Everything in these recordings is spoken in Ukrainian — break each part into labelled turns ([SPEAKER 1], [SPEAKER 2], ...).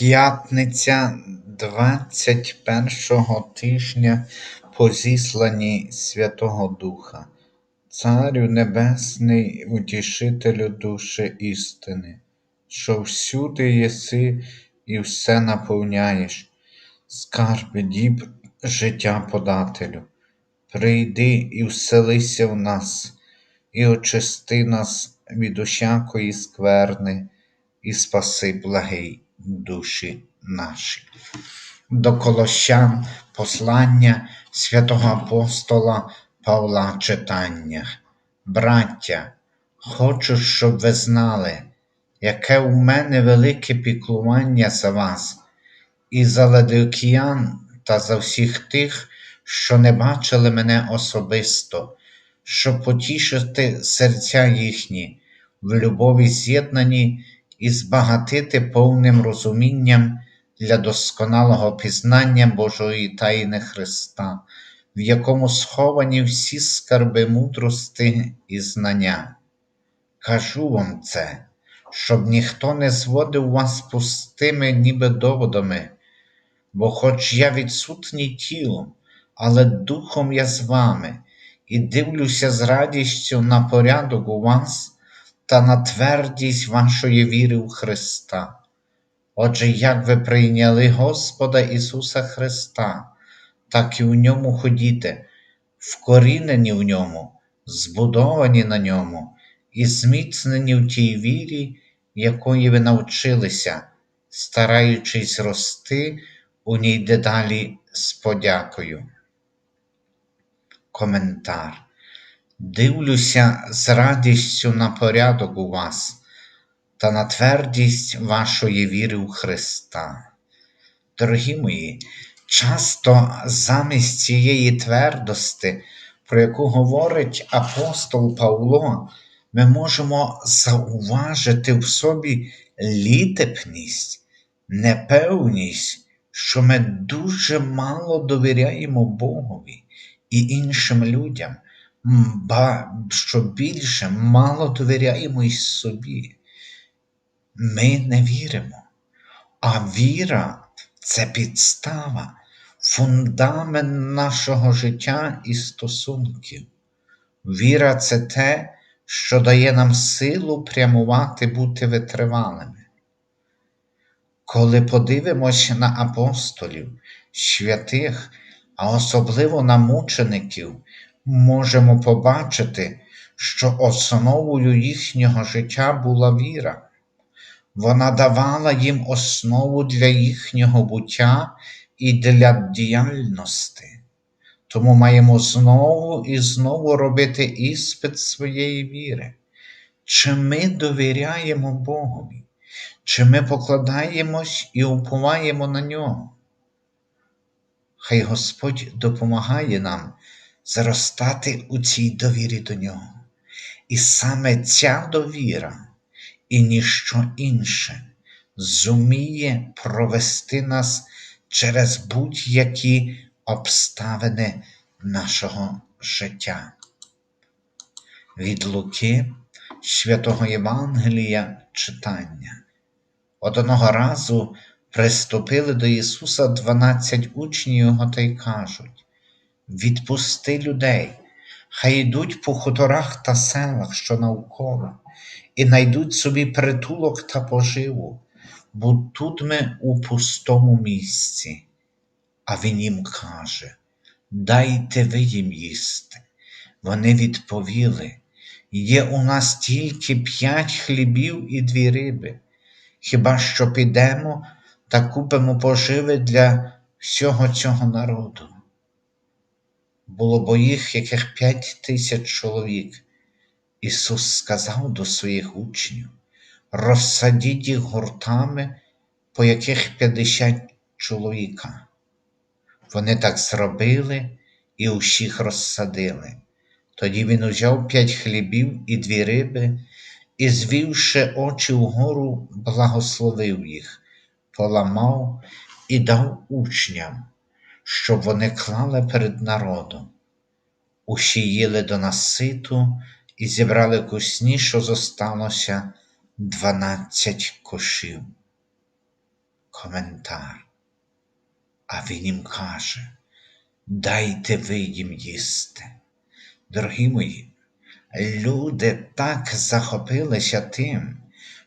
[SPEAKER 1] П'ятниця двадцять першого тижня по зісланні Святого Духа, Царю Небесний, утішителю душі істини, що всюди єси і все наповняєш, скарби діб життя подателю, прийди і вселися в нас, і очисти нас від усякої скверни, і спаси благий душі наші. До Колощан послання святого апостола Павла читання. Браття, хочу, щоб ви знали, яке у мене велике піклування за вас, і за ладикіян та за всіх тих, що не бачили мене особисто, щоб потішити серця їхні, в любові з'єднані і збагатити повним розумінням для досконалого пізнання Божої тайни Христа, в якому сховані всі скарби мудрости і знання. Кажу вам це, щоб ніхто не зводив вас пустими, ніби доводами, бо хоч я відсутній тілом, але духом я з вами, і дивлюся з радістю на порядок у вас та на твердість вашої віри в Христа. Отже, як ви прийняли Господа Ісуса Христа, так і в ньому ходіте, вкорінені в ньому, збудовані на ньому і зміцнені в тій вірі, якої ви навчилися, стараючись рости у ній дедалі з подякою. Коментар. Дивлюся з радістю на порядок у вас та на твердість вашої віри у Христа. Дорогі мої, часто замість цієї твердості, про яку говорить апостол Павло, ми можемо зауважити в собі літепність, непевність, що ми дуже мало довіряємо Богові і іншим людям, ба що більше мало довіряємо й собі. Ми не віримо, а віра це підстава, фундамент нашого життя і стосунків. Віра це те, що дає нам силу прямувати, бути витривалими. Коли подивимося на апостолів, святих, а особливо на мучеників, можемо побачити, що основою їхнього життя була віра. Вона давала їм основу для їхнього буття і для діяльності. Тому маємо знову і знову робити іспит своєї віри. Чи ми довіряємо Богові, чи ми покладаємось і уповаємо на нього? Хай Господь допомагає нам зростати у цій довірі до нього. І саме ця довіра і ніщо інше зуміє провести нас через будь-які обставини нашого життя. Від Луки святого Євангелія читання. Одного разу приступили до Ісуса дванадцять учнів Його та й кажуть: Відпусти людей, хай йдуть по хуторах та селах, що навколо, і найдуть собі притулок та поживу, бо тут ми у пустому місці. А він їм каже: Дайте ви їм їсти. Вони відповіли: Є у нас тільки п'ять хлібів і дві риби. Хіба що підемо та купимо поживи для всього цього народу? Було бо їх яких п'ять тисяч чоловік. Ісус сказав до своїх учнів: розсадіть їх гуртами, по яких п'ятдесят чоловіка. Вони так зробили і усіх розсадили. Тоді він узяв п'ять хлібів і дві риби, і, звівши очі вгору, благословив їх, поламав і дав учням, щоб вони клали перед народом. Усі їли до наситу і зібрали кусні, що зосталося дванадцять кошів. коментар. А він їм каже: Дайте ви їм їсти. Дорогі мої, люди так захопилися тим,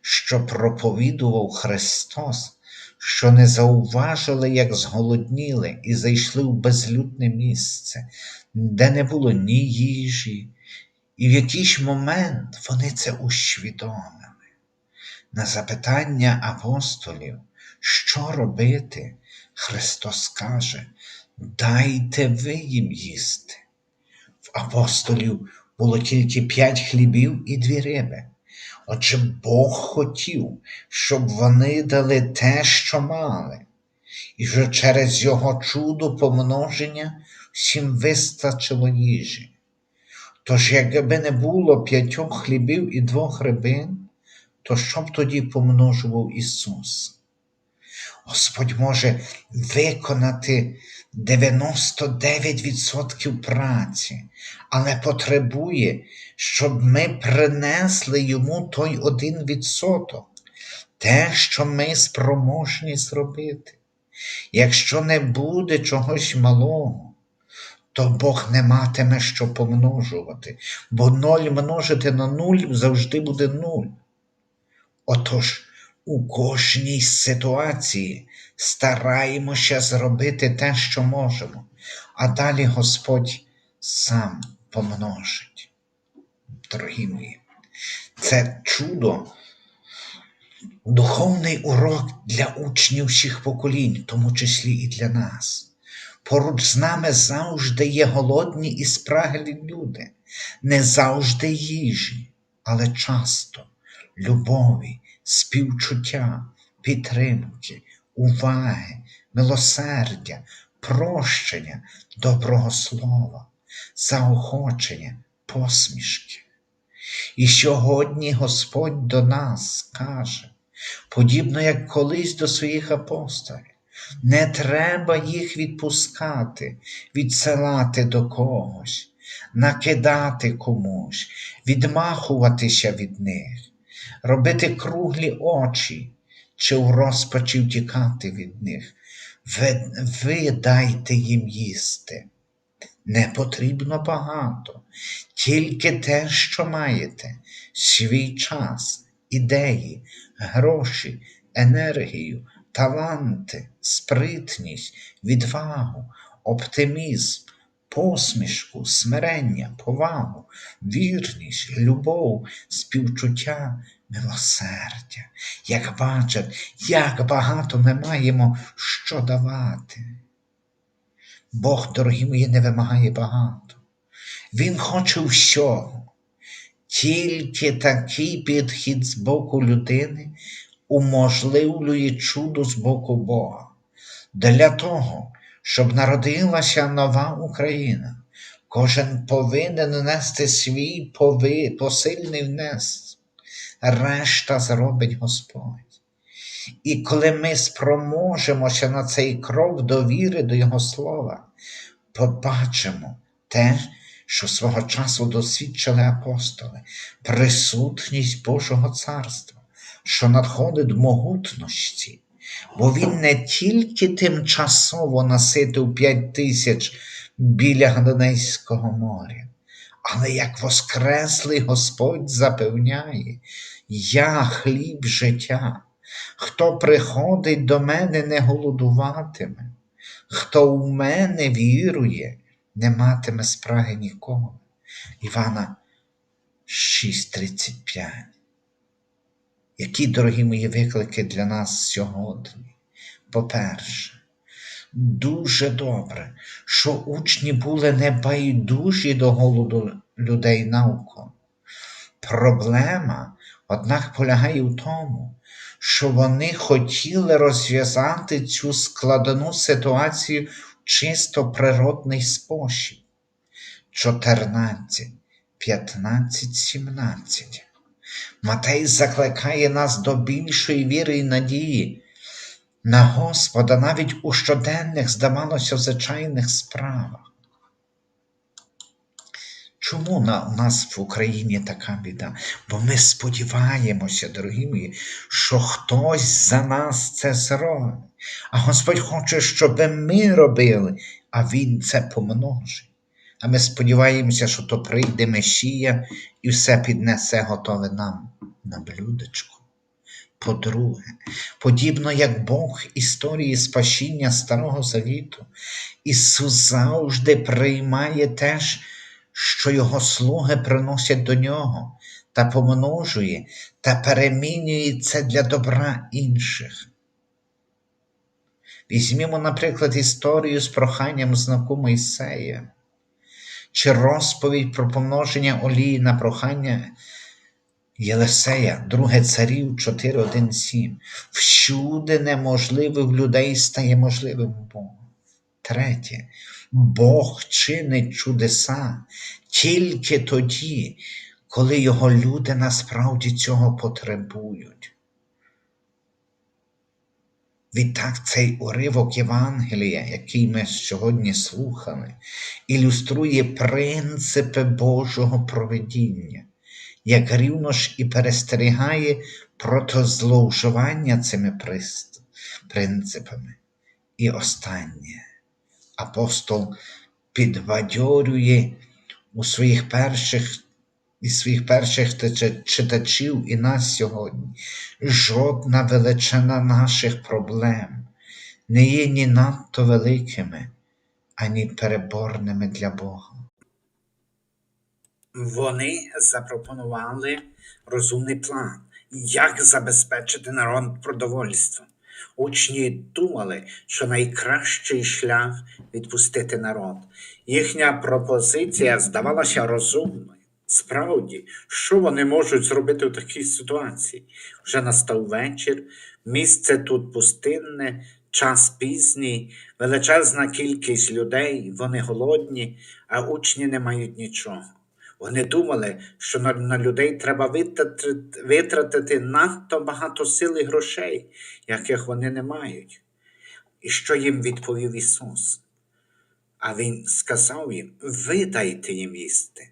[SPEAKER 1] що проповідував Христос, що не зауважили, як зголодніли, і зайшли в безлюдне місце, де не було ні їжі, і в якийсь момент вони це усвідомили. На запитання апостолів, що робити, Христос каже, дайте ви їм їсти. В апостолів було тільки п'ять хлібів і дві риби. Отже, Бог хотів, щоб вони дали те, що мали, і що через його чудо помноження всім вистачило їжі. Тож, якби не було п'ятьох хлібів і двох рибин, то що б тоді помножував Ісус? Господь може виконати 99% праці, але потребує, щоб ми принесли йому той один відсоток, те, що ми спроможні зробити. Якщо не буде чогось малого, то Бог не матиме що помножувати, бо ноль множити на нуль завжди буде нуль. Отож, у кожній ситуації стараємося зробити те, що можемо, а далі Господь сам помножить. Дорогі мої, це чудо, духовний урок для учнів всіх поколінь, в тому числі і для нас. Поруч з нами завжди є голодні і спраглі люди, не завжди їжі, але часто любові, співчуття, підтримки, уваги, милосердя, прощення, доброго слова, заохочення, посмішки. І сьогодні Господь до нас каже, подібно як колись до своїх апостолів, не треба їх відпускати, відсилати до когось, накидати комусь, відмахуватися від них, робити круглі очі чи в розпачі втікати від них. Ви, ви дайте їм їсти. Не потрібно багато, тільки те, що маєте, свій час, ідеї, гроші, енергію, таланти, спритність, відвагу, оптимізм, посмішку, смирення, повагу, вірність, любов, співчуття, милосердя. Як бачать, як багато ми маємо що давати. Бог, дорогі мої, не вимагає багато. Він хоче всього. Тільки такий підхід з боку людини уможливлює чудо з боку Бога. Для того, щоб народилася нова Україна, кожен повинен нести свій посильний внесок. Решта зробить Господь. І коли ми спроможемося на цей крок довіри до Його Слова, побачимо те, що свого часу досвідчили апостоли, присутність Божого Царства, що надходить могутності, бо Він не тільки тимчасово наситив п'ять тисяч біля Гананейського моря, але як Воскреслий Господь запевняє, я хліб життя. Хто приходить до мене, не голодуватиме, хто в мене вірує, не матиме спраги ніколи. Івана 6:35. Які, дорогі мої виклики для нас сьогодні? По-перше, дуже добре, що учні були небайдужі до голоду людей навколо. Проблема, однак, полягає в тому, що вони хотіли розв'язати цю складну ситуацію в чисто природний спосіб. 14, 15, 17. Матей закликає нас до більшої віри і надії на Господа навіть у щоденних, здавалося, звичайних справах. Чому на, нас в Україні така біда? Бо ми сподіваємося, дорогі мої, що хтось за нас це зробить. А Господь хоче, щоб ми робили, а Він це помножить. А ми сподіваємося, що то прийде Месія і все піднесе готове нам на блюдечку. По-друге, подібно як Бог історії спасіння Старого Завіту, Ісус завжди приймає теж, що Його слуги приносять до Нього, та помножує та перемінює це для добра інших. Візьмімо, наприклад, історію з проханням знаку Мойсея, чи розповідь про помноження олії на прохання Єлисея, друге царів 4.1.7. Всюди в людей стає можливим Бога. Третє. Бог чинить чудеса тільки тоді, коли його люди насправді цього потребують. Відтак цей уривок Євангелія, який ми сьогодні слухали, ілюструє принципи Божого проведіння, як рівно ж і перестерігає проти зловживання цими принципами. І останнє. Апостол підбадьорює у своїх перших і своїх перших читачів і нас сьогодні. Жодна величина наших проблем не є ні надто великими, ані переборними для Бога.
[SPEAKER 2] Вони запропонували розумний план, як забезпечити народ продовольством. Учні думали, що найкращий шлях відпустити народ. Їхня пропозиція здавалася розумною. Справді, що вони можуть зробити в такій ситуації? Вже настав вечір, місце тут пустинне, час пізній, величезна кількість людей, вони голодні, а учні не мають нічого. Вони думали, що на, на людей треба витратити, витратити надто багато сил і грошей, яких вони не мають. І що їм відповів Ісус? А Він сказав їм: ви дайте їм їсти.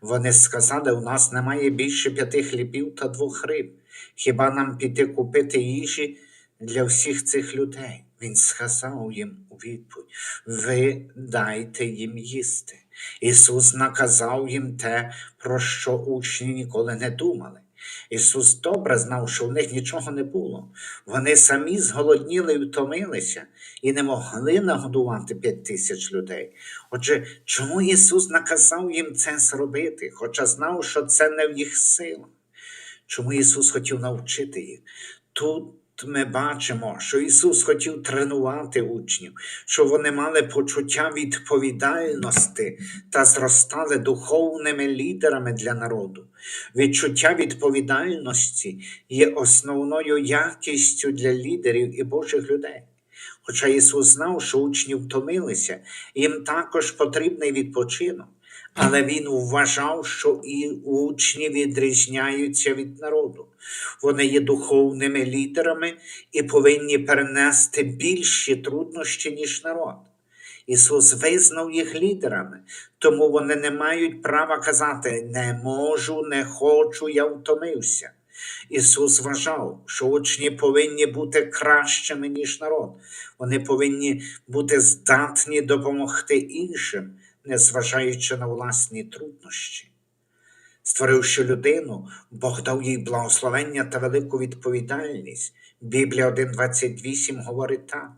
[SPEAKER 2] Вони сказали, у нас немає більше п'яти хлібів та двох риб. Хіба нам піти купити їжі для всіх цих людей? Він сказав їм у відповідь: Ви дайте їм їсти. Ісус наказав їм те, про що учні ніколи не думали. Ісус добре знав, що в них нічого не було. Вони самі зголодніли і втомилися і не могли нагодувати п'ять тисяч людей. Отже, чому Ісус наказав їм це зробити, хоча знав, що це не в їх силах? Чому Ісус хотів навчити їх? Тут ми бачимо, що Ісус хотів тренувати учнів, щоб вони мали почуття відповідальності та зростали духовними лідерами для народу. Відчуття відповідальності є основною якістю для лідерів і Божих людей. Хоча Ісус знав, що учні втомилися, їм також потрібний відпочинок, але Він вважав, що і учні відрізняються від народу. Вони є духовними лідерами і повинні перенести більші труднощі, ніж народ. Ісус визнав їх лідерами, тому вони не мають права казати не можу, не хочу, я втомився. Ісус вважав, що учні повинні бути кращими, ніж народ. Вони повинні бути здатні допомогти іншим, незважаючи на власні труднощі. Створивши людину, Бог дав їй благословення та велику відповідальність. Біблія 1.28 говорить так.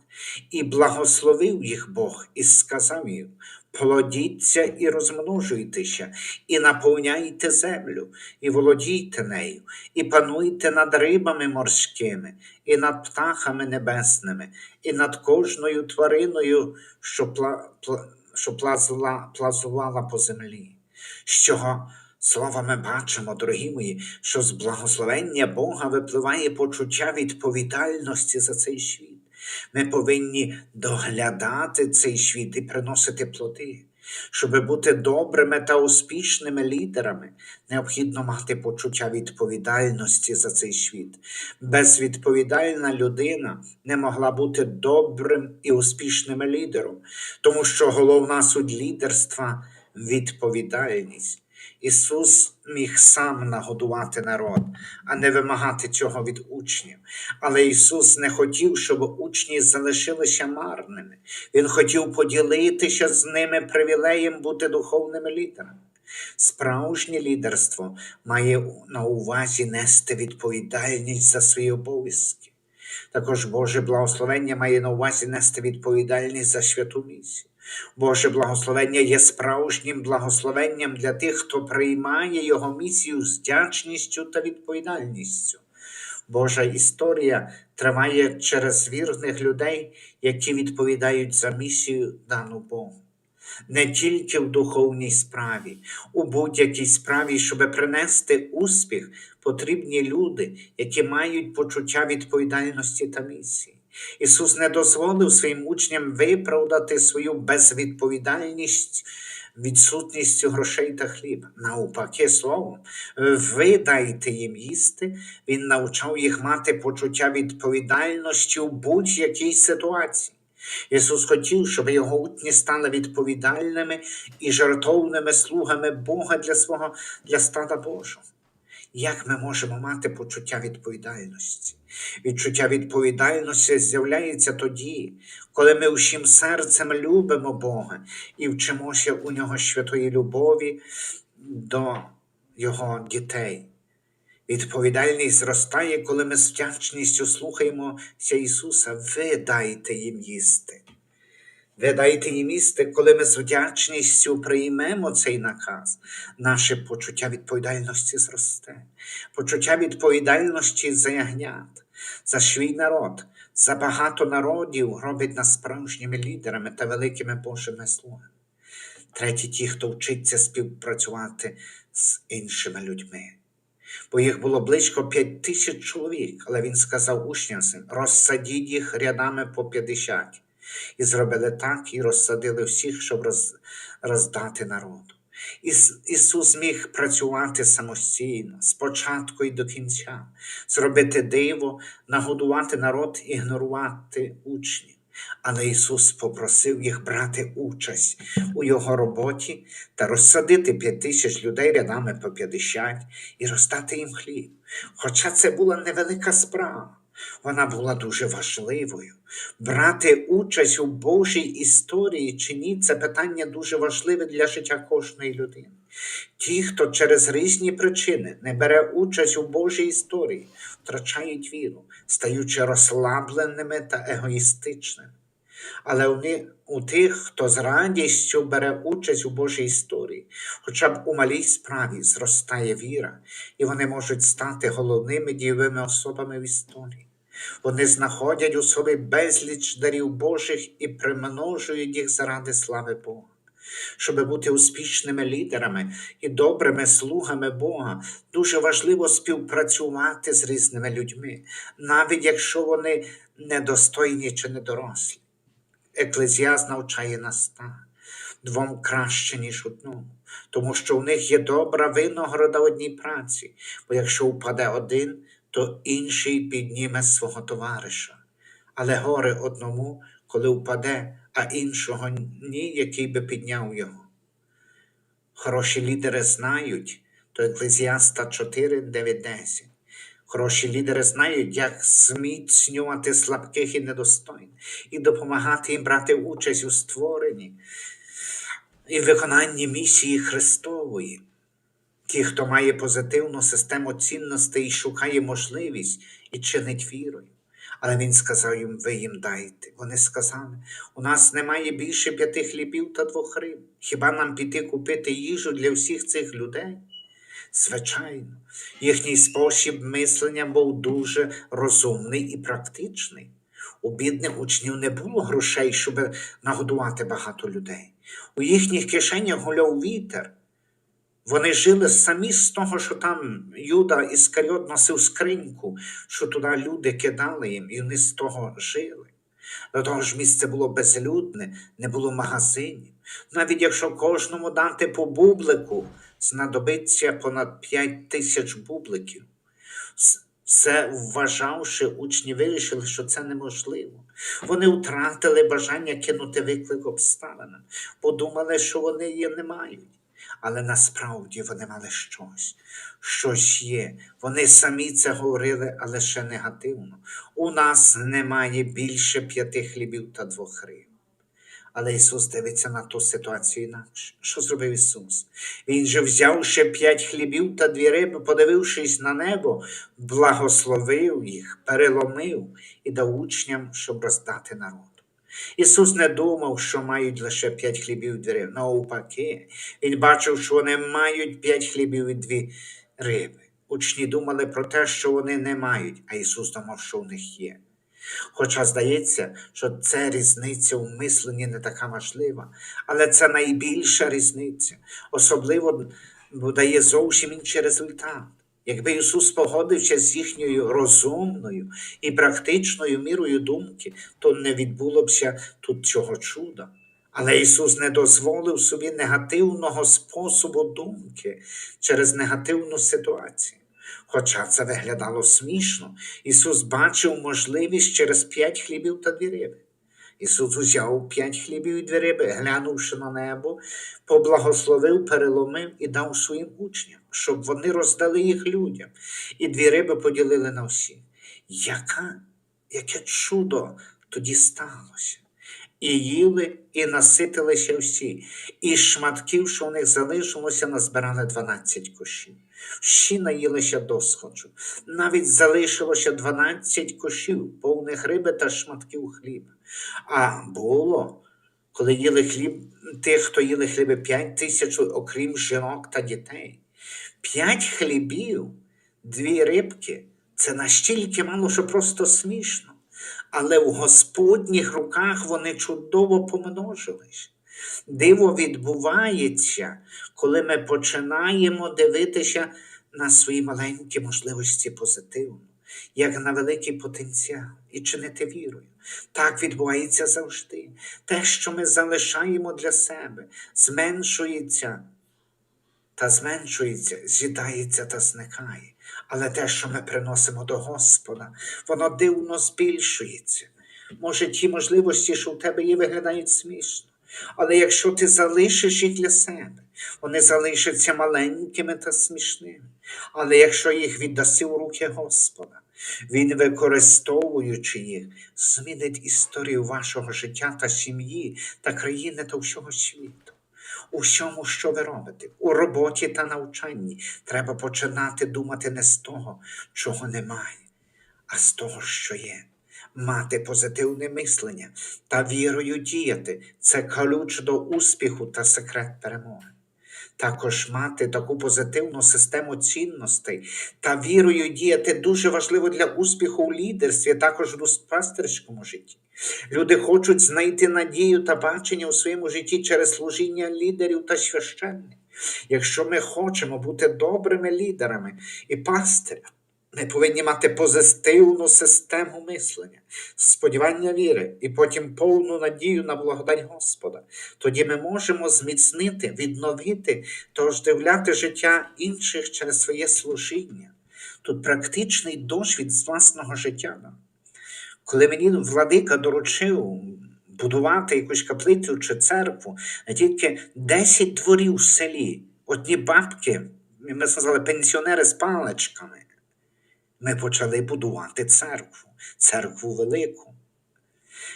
[SPEAKER 2] І благословив їх Бог і сказав їм: плодіться і розмножуйтеся, і наповняйте землю, і володійте нею, і пануйте над рибами морськими, і над птахами небесними, і над кожною твариною, що, пла, що плазла, плазувала по землі. З цього Слова ми бачимо, дорогі мої, що з благословення Бога випливає почуття відповідальності за цей світ. Ми повинні доглядати цей світ і приносити плоди. Щоб бути добрими та успішними лідерами, необхідно мати почуття відповідальності за цей світ. Безвідповідальна людина не могла бути добрим і успішним лідером, тому що головна суть лідерства відповідальність. Ісус міг сам нагодувати народ, а не вимагати цього від учнів. Але Ісус не хотів, щоб учні залишилися марними. Він хотів поділитися з ними привілеєм бути духовними лідерами. Справжнє лідерство має на увазі нести відповідальність за свої обов'язки. Також Боже благословення має на увазі нести відповідальність за святу місію. Боже благословення є справжнім благословенням для тих, хто приймає його місію з вдячністю та відповідальністю. Божа історія триває через вірних людей, які відповідають за місію дану Богу. Не тільки в духовній справі, у будь-якій справі, щоб принести успіх, потрібні люди, які мають почуття відповідальності та місії. Ісус не дозволив своїм учням виправдати свою безвідповідальність відсутністю грошей та хліба. Навпаки, словом, ви дайте їм їсти, Він навчав їх мати почуття відповідальності у будь-якій ситуації. Ісус хотів, щоб його учні стали відповідальними і жертовними слугами Бога для свого для стада Божого. Як ми можемо мати почуття відповідальності? Відчуття відповідальності з'являється тоді, коли ми усім серцем любимо Бога і вчимося у нього святої любові до Його дітей. Відповідальність зростає, коли ми з вдячністю слухаємося Ісуса. Ви дайте їм їсти. Ви дайте їм їсти, коли ми з вдячністю приймемо цей наказ, наше почуття відповідальності зросте, почуття відповідальності за ягнят, за свій народ, за багато народів робить нас справжніми лідерами та великими Божими слугами. Треті ті, хто вчиться співпрацювати з іншими людьми. Бо їх було близько п'ять тисяч чоловік, але він сказав учням розсадіть їх рядами по п'ятдесят. І зробили так, і розсадили всіх, щоб роз, роздати народу. Іс, Ісус міг працювати самостійно, спочатку і до кінця, зробити диво, нагодувати народ, ігнорувати учнів. Але Ісус попросив їх брати участь у Його роботі та розсадити п'ять тисяч людей рядами по 50 і роздати їм хліб. Хоча це була невелика справа, вона була дуже важливою. Брати участь у Божій історії чи ні, це питання дуже важливе для життя кожної людини. Ті, хто через різні причини не бере участь у Божій історії, втрачають віру, стаючи розслабленими та егоїстичними. Але у, у тих, хто з радістю бере участь у Божій історії, хоча б у малій справі зростає віра, і вони можуть стати головними дієвими особами в історії. Вони знаходять у собі безліч дарів Божих і примножують їх заради слави Бога. Щоб бути успішними лідерами і добрими слугами Бога, дуже важливо співпрацювати з різними людьми, навіть якщо вони недостойні чи недорослі. Еклезіас навчає нас так. Двом краще, ніж одному, тому що в них є добра винагорода одній праці, бо якщо впаде один, то інший підніме свого товариша. Але горе одному, коли впаде, а іншого ні, який би підняв його. Хороші лідери знають, то Еклезіаста 4, 9, 10. Хороші лідери знають, як зміцнювати слабких і недостойних, і допомагати їм брати участь у створенні і виконанні місії Христової. Ті, хто має позитивну систему цінностей і шукає можливість і чинить вірою. Але він сказав їм, ви їм дайте. Вони сказали, у нас немає більше п'яти хлібів та двох риб. Хіба нам піти купити їжу для всіх цих людей? Звичайно, їхній спосіб мислення був дуже розумний і практичний. У бідних учнів не було грошей, щоб нагодувати багато людей. У їхніх кишенях гуляв вітер. Вони жили самі з того, що там Юда Іскаріот носив скриньку, що туди люди кидали їм, і вони з того жили. До того ж, місце було безлюдне, не було магазинів. Навіть якщо кожному дати по бублику, знадобиться понад п'ять тисяч бубликів. Все вважавши, учні вирішили, що це неможливо. Вони втратили бажання кинути виклик обставинам, подумали, що вони її не мають. Але насправді вони мали щось, щось є. Вони самі це говорили, але ще негативно. У нас немає більше п'яти хлібів та двох риб. Але Ісус дивиться на ту ситуацію інакше. Що зробив Ісус? Він же взяв ще п'ять хлібів та дві риби, подивившись на небо, благословив їх, переломив і дав учням, щоб роздати народу. Ісус не думав, що мають лише п'ять хлібів і дві риби. Навпаки, Він бачив, що вони мають п'ять хлібів і дві риби. Учні думали про те, що вони не мають, а Ісус думав, що в них є. Хоча здається, що ця різниця у мисленні не така важлива, але це найбільша різниця, особливо дає зовсім інший результат. Якби Ісус погодився з їхньою розумною і практичною мірою думки, то не відбулося тут цього чуда. Але Ісус не дозволив собі негативного способу думки через негативну ситуацію. Хоча це виглядало смішно, Ісус бачив можливість через п'ять хлібів та дві риби. Ісус узяв п'ять хлібів і дві риби, глянувши на небо, поблагословив, переломив і дав своїм учням, щоб вони роздали їх людям, і дві риби поділили на всіх. Яке чудо тоді сталося? І їли, і наситилися всі, і шматків, що у них залишилося, назбирали 12 кошів. Всі наїлися досхочу. Навіть залишилося 12 кошів, повних риби та шматків хліба. А було, коли їли хліб, тих, хто їли хліби 5 тисяч, окрім жінок та дітей. П'ять хлібів, дві рибки це настільки мало, що просто смішно. Але в Господніх руках вони чудово помножились. Диво відбувається, коли ми починаємо дивитися на свої маленькі можливості позитивно, як на великий потенціал, і чинити вірою. Так відбувається завжди. Те, що ми залишаємо для себе, зменшується та зменшується, з'їдається та зникає. Але те, що ми приносимо до Господа, воно дивно збільшується. Може, ті можливості, що в тебе є, виглядають смішно. Але якщо ти залишиш їх для себе, вони залишаться маленькими та смішними. Але якщо їх віддаси у руки Господа, Він, використовуючи їх, змінить історію вашого життя та сім'ї та країни та всього світу. У всьому, що ви робите, у роботі та навчанні, треба починати думати не з того, чого немає, а з того, що є. Мати позитивне мислення та вірою діяти це ключ до успіху та секрет перемоги. Також мати таку позитивну систему цінностей та вірою діяти дуже важливо для успіху у лідерстві, також в пастирському житті. Люди хочуть знайти надію та бачення у своєму житті через служіння лідерів та священників. Якщо ми хочемо бути добрими лідерами і пастирями, ми повинні мати позитивну систему мислення, сподівання віри і потім повну надію на благодать Господа. Тоді ми можемо зміцнити, відновити та оживляти життя інших через своє служіння. Тут практичний досвід з власного життя. Коли мені владика доручив будувати якусь каплицю чи церкву, тільки 10 дворів в селі, одні бабки, ми сказали пенсіонери з паличками. Ми почали будувати церкву, церкву велику.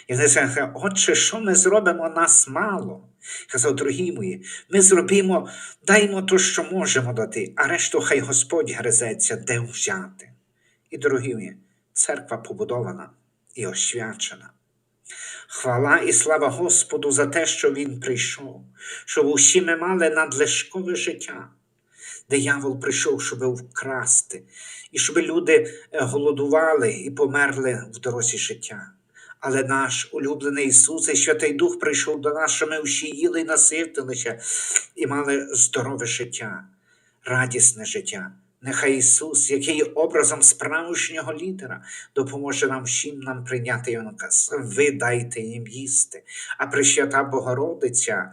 [SPEAKER 2] І вони сказали, отче, що ми зробимо нас мало? Казав, дорогі мої, ми зробимо, даймо то, що можемо дати, а решту хай Господь гризеться, де взяти. І, дорогі мої, церква побудована і освячена. Хвала і слава Господу за те, що Він прийшов, щоб усі ми мали надлишкове життя. Диявол прийшов, щоб вкрасти, і щоб люди е, голодували і померли в дорозі життя. Але наш улюблений Ісус і Святий Дух прийшов до нас, що ми всі їли і наситилися і мали здорове життя, радісне життя. Нехай Ісус, який образом справжнього лідера, допоможе нам всім нам прийняти його наказ. Ви дайте їм їсти, а Пресвята Богородиця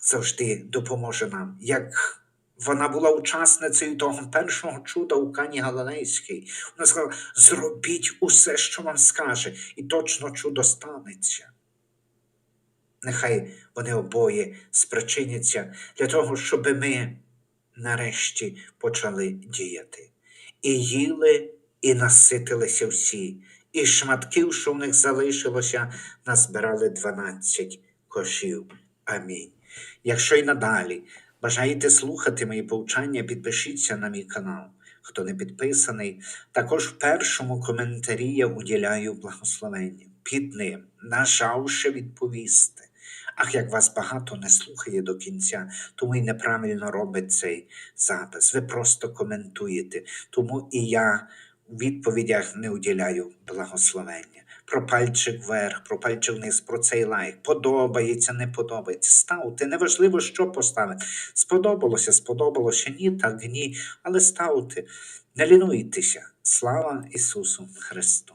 [SPEAKER 2] завжди допоможе нам, як Вона була учасницею того першого чуда у Кані Галилейській. Вона сказала: зробіть усе, що вам скаже, і точно чудо станеться. Нехай вони обоє спричиняться для того, щоб ми нарешті почали діяти. І їли, і наситилися всі, і шматків, що в них залишилося, назбирали 12 кошів. Амінь. Якщо й надалі бажаєте слухати мої повчання, підпишіться на мій канал. Хто не підписаний, також в першому коментарі я уділяю благословення. Під ним нажавши відповісти. Ах, як вас багато не слухає до кінця, тому і неправильно робить цей запис. Ви просто коментуєте. Тому і я у відповідях не уділяю благословення. Про пальчик вверх, про пальчик вниз, про цей лайк. Подобається, не подобається. Ставте, неважливо, що поставити. Сподобалося, сподобалося, ні, так ні. Але ставте, не лінуйтеся. Слава Ісусу Христу!